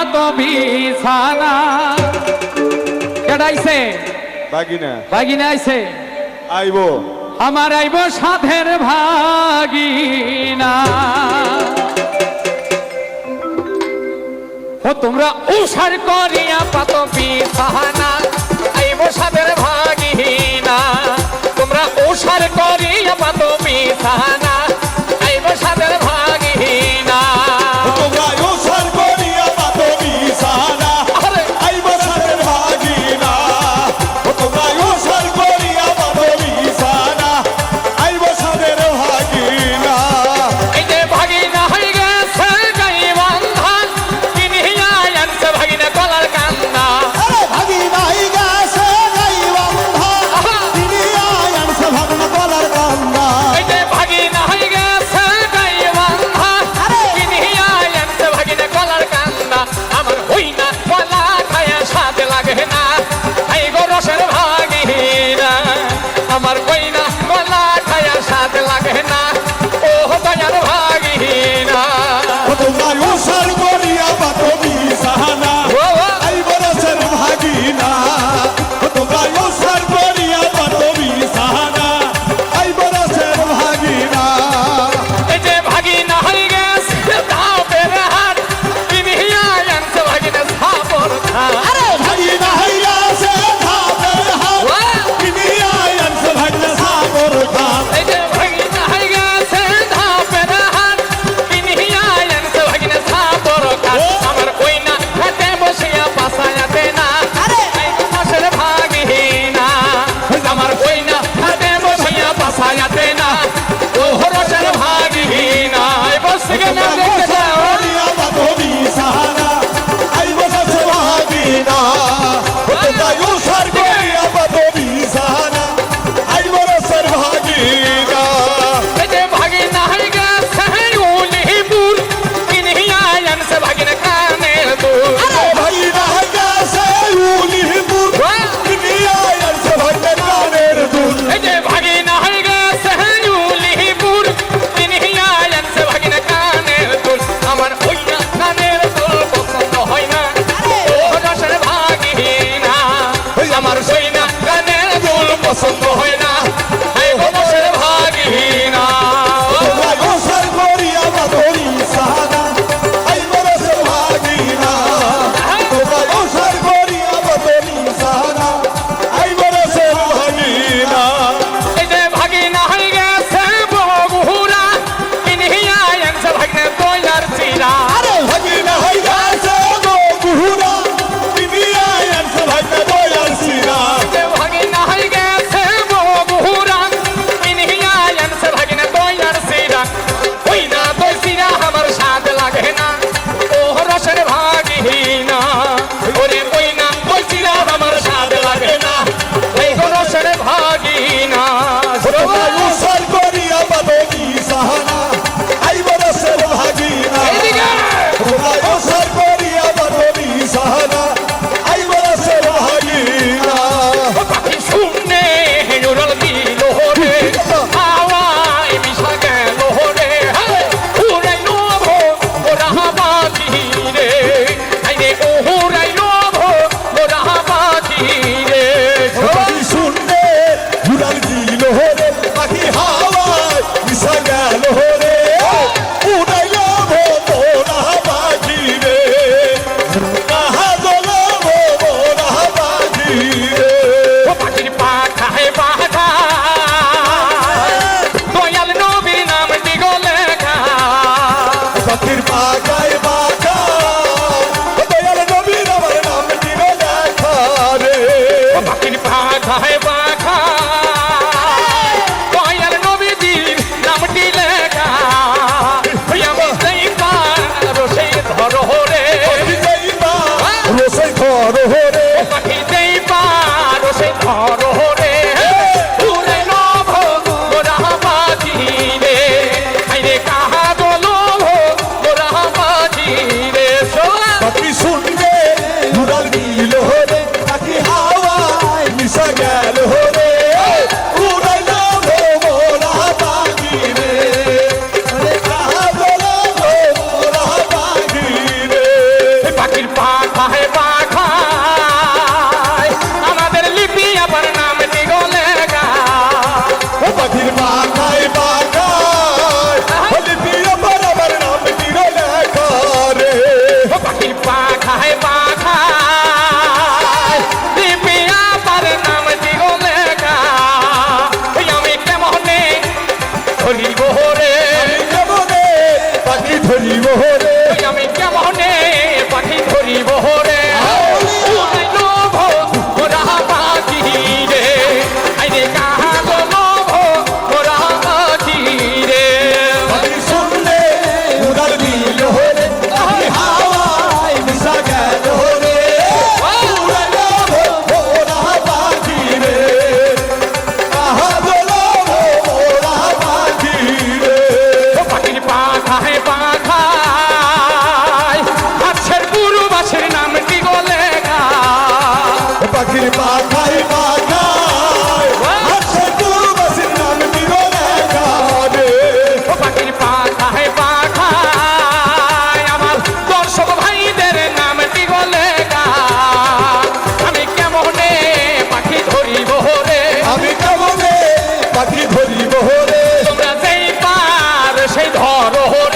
পাতো বিছানা কেডাইছে বাগিনা। ভাগিনা আইছে? আইবো। আমার আইব সাধের ভাগিনা। ও তোমরা উষার করিয়া পাত বিছানা আইব সাধের ভাগিনা। তোমরা উষার করিয়া পাত বিছানা পছন্দ আমি কেমনে পাখি ধরিব রে? রহন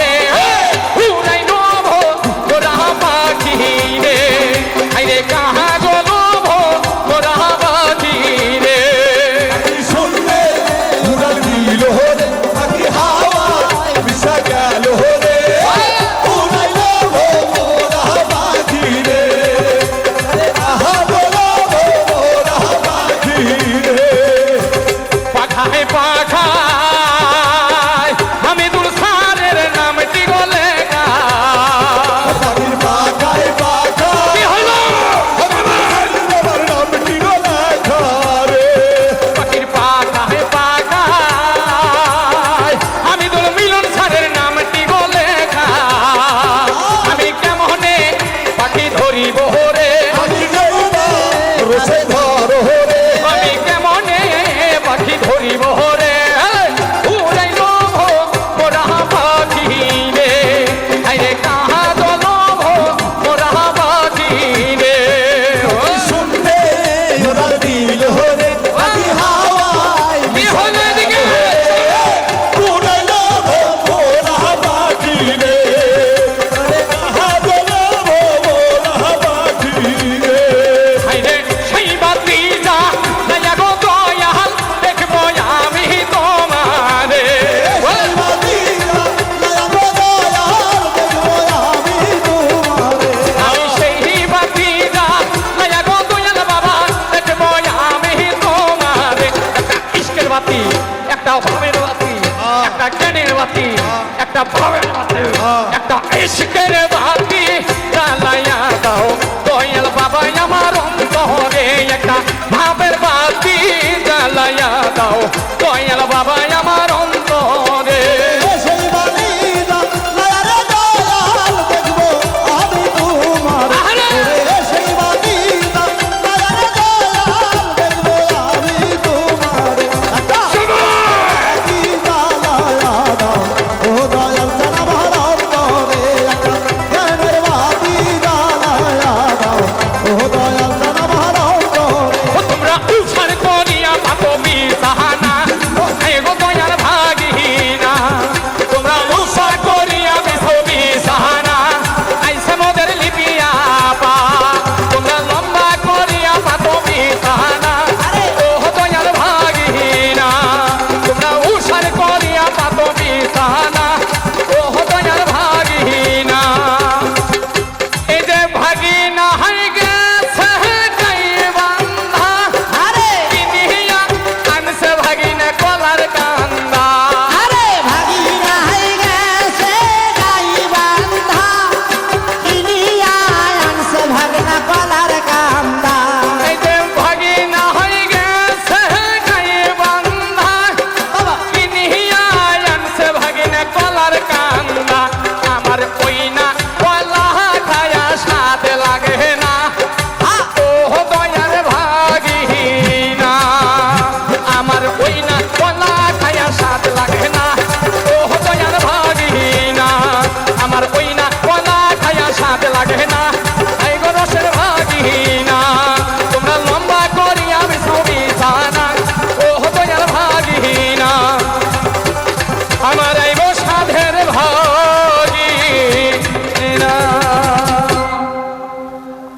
ভাবের বাতি একটা ইশকের বাতি জ্বালাইয়া দাও। দয়াল বাবা আমার অন্তরে একটা ভাবের বাতি জ্বালাইয়া দাও। দয়াল বাবা